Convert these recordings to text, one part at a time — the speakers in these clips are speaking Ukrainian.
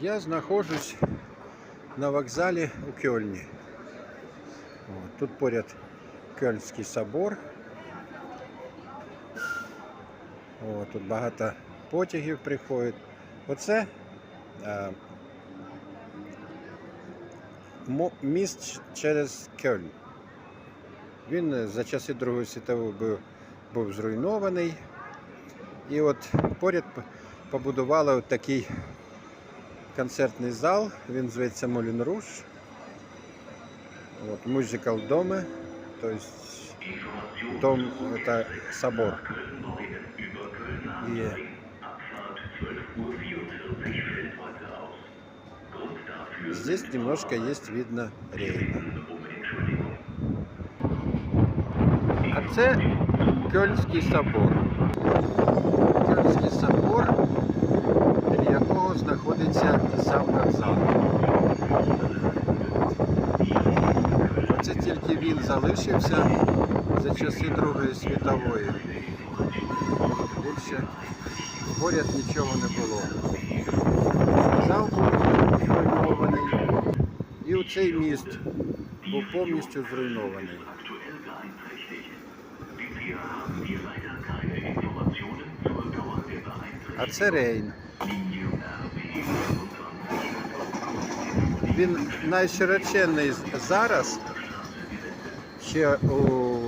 Я знаходжусь на вокзалі у Кьольні. Тут поряд Кьольнський собор. Тут багато потягів приходить. Оце е, міст через Кьольн. Він е, за часи Другої світової був, був зруйнований. І от поряд побудували от такий концертний зал. Він зветься Молін Руш. Вот, мюзикл дома, то есть дом это собор. И здесь немножко есть видно Рейна. А це Кьольнський собор. Кьольнський собор, біля якого знаходиться сам вокзал. Оце тільки він залишився за часи Другої світової. Більше поряд нічого не було. Зал був зруйнований. І оцей міст був повністю зруйнований. А це Рейн. Він найшироченний зараз ще у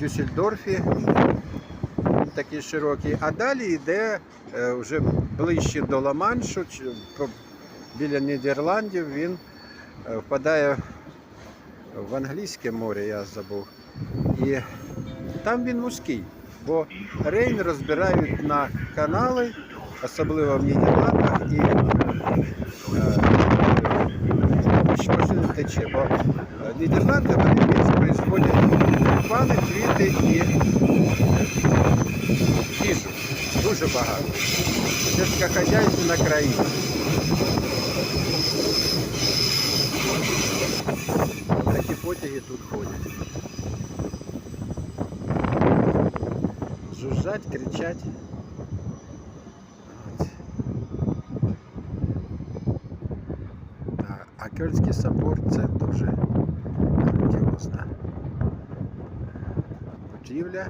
Дюссельдорфі. Такий широкий. А далі йде е, вже ближче до Ла-Маншу, біля Нідерландів. Він е, впадає в англійське море, я забув. І там він вузький, бо Рейн розбирають на канали, особливо в Нідерландах, і що ж тече, бо е, Нідерланди вони більше производять тюльпани, квіти і їжу. Дуже багато. Сільськохозяйственна країна. Такі потяги тут ходять. Жужжать, кричать. От. Так, а Кельтський собор це дуже грандіозна будівля.